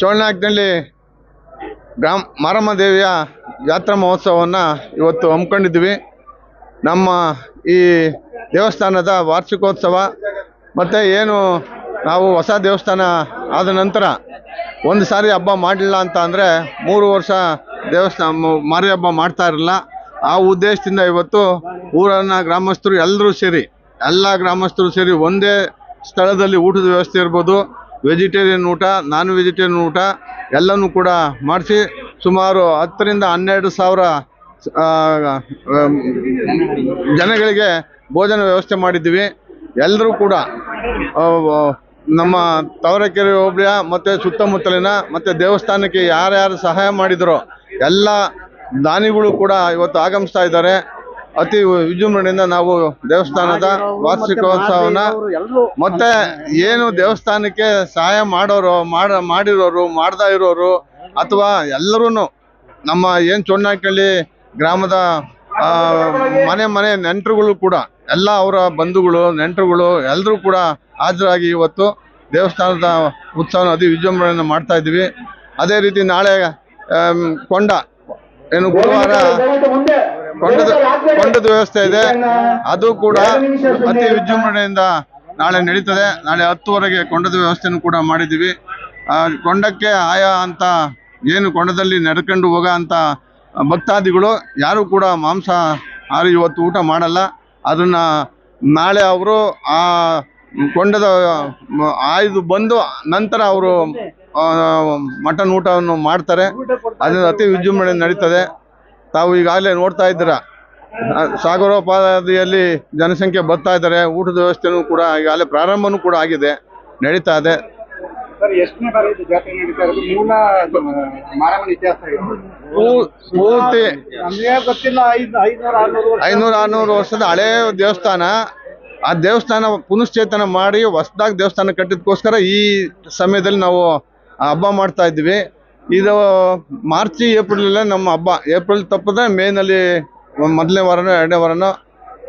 ಚೋಳನಾಕ್ನಲ್ಲಿ ಗ್ರಾಮ ಮಾರಮ್ಮ ದೇವಿಯ ಜಾತ್ರಾ ಮಹೋತ್ಸವವನ್ನು ಇವತ್ತು ಹಮ್ಮಿಕೊಂಡಿದ್ವಿ ನಮ್ಮ ಈ ದೇವಸ್ಥಾನದ ವಾರ್ಷಿಕೋತ್ಸವ ಮತ್ತು ಏನು ನಾವು ಹೊಸ ದೇವಸ್ಥಾನ ಆದ ನಂತರ ಒಂದು ಸಾರಿ ಹಬ್ಬ ಮಾಡಲಿಲ್ಲ ಅಂತ ಅಂದರೆ ಮೂರು ವರ್ಷ ದೇವಸ್ಥಾನ ಮಾರಿ ಹಬ್ಬ ಮಾಡ್ತಾ ಇರಲಿಲ್ಲ. ಆ ಉದ್ದೇಶದಿಂದ ಇವತ್ತು ಊರನ್ನ ಗ್ರಾಮಸ್ಥರು ಎಲ್ಲರೂ ಸೇರಿ, ಎಲ್ಲ ಗ್ರಾಮಸ್ಥರು ಸೇರಿ ಒಂದೇ ಸ್ಥಳದಲ್ಲಿ ಊಟದ ವ್ಯವಸ್ಥೆ ಇರ್ಬೋದು. ವೆಜಿಟೇರಿಯನ್ ಊಟ, ನಾನ್ ವೆಜಿಟೇರಿಯನ್ ಊಟ ಎಲ್ಲನೂ ಕೂಡ ಮಾಡಿಸಿ ಸುಮಾರು ಹತ್ತರಿಂದ ಹನ್ನೆರಡು ಸಾವಿರ ಜನಗಳಿಗೆ ಭೋಜನ ವ್ಯವಸ್ಥೆ ಮಾಡಿದ್ದೀವಿ. ಎಲ್ಲರೂ ಕೂಡ ನಮ್ಮ ತವರಕೆರೆ ಹೋಬಳಿಯ ಮತ್ತು ಸುತ್ತಮುತ್ತಲಿನ ಮತ್ತು ದೇವಸ್ಥಾನಕ್ಕೆ ಯಾರ್ಯಾರು ಸಹಾಯ ಮಾಡಿದರೋ ಎಲ್ಲ ದಾನಿಗಳು ಕೂಡ ಇವತ್ತು ಆಗಮಿಸ್ತಾ ಇದ್ದಾರೆ. ಅತಿ ವಿಜೃಂಭಣೆಯಿಂದ ನಾವು ದೇವಸ್ಥಾನದ ವಾರ್ಷಿಕೋತ್ಸವನ ಮತ್ತೆ ಏನು ದೇವಸ್ಥಾನಕ್ಕೆ ಸಹಾಯ ಮಾಡೋರು ಮಾಡ ಮಾಡಿರೋರು ಮಾಡ್ದಾ ಇರೋರು ಅಥವಾ ಎಲ್ಲರೂ ನಮ್ಮ ಏನು ಚೊಣ್ಣಕಳ್ಳಿ ಗ್ರಾಮದ ಮನೆ ಮನೆ ನೆಂಟರುಗಳು ಕೂಡ ಎಲ್ಲ ಅವರ ಬಂಧುಗಳು ನೆಂಟರುಗಳು ಎಲ್ಲರೂ ಕೂಡ ಹಾಜರಾಗಿ ಇವತ್ತು ದೇವಸ್ಥಾನದ ಉತ್ಸವನ ಅತಿ ವಿಜೃಂಭಣೆಯನ್ನು ಮಾಡ್ತಾ ಇದ್ದೀವಿ. ಅದೇ ರೀತಿ ನಾಳೆ ಕೊಂಡ ಏನು ಗುರುವಾರ ಕೊಂಡದ ಕೊಂಡದ ವ್ಯವಸ್ಥೆ ಇದೆ. ಅದು ಕೂಡ ಅತಿ ವಿಜೃಂಭಣೆಯಿಂದ ನಾಳೆ ನಡೀತದೆ. ನಾಳೆ ಹತ್ತುವರೆಗೆ ಕೊಂಡದ ವ್ಯವಸ್ಥೆನೂ ಕೂಡ ಮಾಡಿದ್ದೀವಿ. ಆ, ಕೊಂಡಕ್ಕೆ ಆಯಾ ಅಂತ ಏನು ಕೊಂಡದಲ್ಲಿ ನಡ್ಕೊಂಡು ಹೋಗೋ ಅಂತ ಭಕ್ತಾದಿಗಳು ಯಾರು ಕೂಡ ಮಾಂಸ ಆರು ಇವತ್ತು ಊಟ ಮಾಡಲ್ಲ. ಅದನ್ನ ನಾಳೆ ಅವರು ಆ ಕೊಂಡದ ಆಯ್ದು ಬಂದು ನಂತರ ಅವರು ಮಟನ್ ಊಟವನ್ನು ಮಾಡ್ತಾರೆ. ಅದು ಅತಿ ವಿಜೃಂಭಣೆ ನಡೀತದೆ. ತಾವು ಈಗಾಗಲೇ ನೋಡ್ತಾ ಇದ್ದೀರ? ಸಾಗರೋಪಾದಿಯಲ್ಲಿ ಜನಸಂಖ್ಯೆ ಬರ್ತಾ ಇದ್ದಾರೆ. ಊಟದ ವ್ಯವಸ್ಥೆನೂ ಕೂಡ ಈಗಾಗಲೇ ಪ್ರಾರಂಭನೂ ಕೂಡ ಆಗಿದೆ. ನಡೀತಾ ಇದೆ. ಐನೂರು. ಪೂರ್ತಿ ಆರ್ನೂರು ವರ್ಷದ ಹಳೆ ದೇವಸ್ಥಾನ. ಆ ದೇವಸ್ಥಾನ ಪುನಶ್ಚೇತನ ಮಾಡಿ ಹೊಸದಾಗಿ ದೇವಸ್ಥಾನ ಕಟ್ಟಿದಕ್ಕೋಸ್ಕರ ಈ ಸಮಯದಲ್ಲಿ ನಾವು ಹಬ್ಬ ಮಾಡ್ತಾ ಇದ್ವಿ ಇದು ಮಾರ್ಚ್, ಏಪ್ರಿಲಲ್ಲೇ ನಮ್ಮ ಹಬ್ಬ. ಏಪ್ರಿಲ್ ತಪ್ಪಿದ್ರೆ ಮೇನಲ್ಲಿ ಮೊದಲನೇ ವಾರನೋ ಎರಡನೇ ವಾರನೋ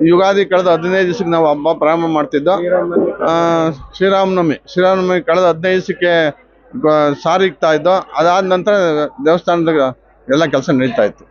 ಯುಗಾದಿ ಕಳೆದ ಹದಿನೈದು ದಿವಸಕ್ಕೆ ನಾವು ಹಬ್ಬ ಪ್ರಾರಂಭ ಮಾಡ್ತಿದ್ದೋ. ಶ್ರೀರಾಮನವಮಿ. ಶ್ರೀರಾಮನವಮಿ ಕಳೆದ ಹದಿನೈದು ದಿವಸಕ್ಕೆ ಸಾರಿಗ್ತಾ ಸಾರಿ ಇದ್ದೋ, ಅದಾದ ನಂತರ ದೇವಸ್ಥಾನದ ಎಲ್ಲ ಕೆಲಸ ನಡೀತಾ ಇತ್ತು.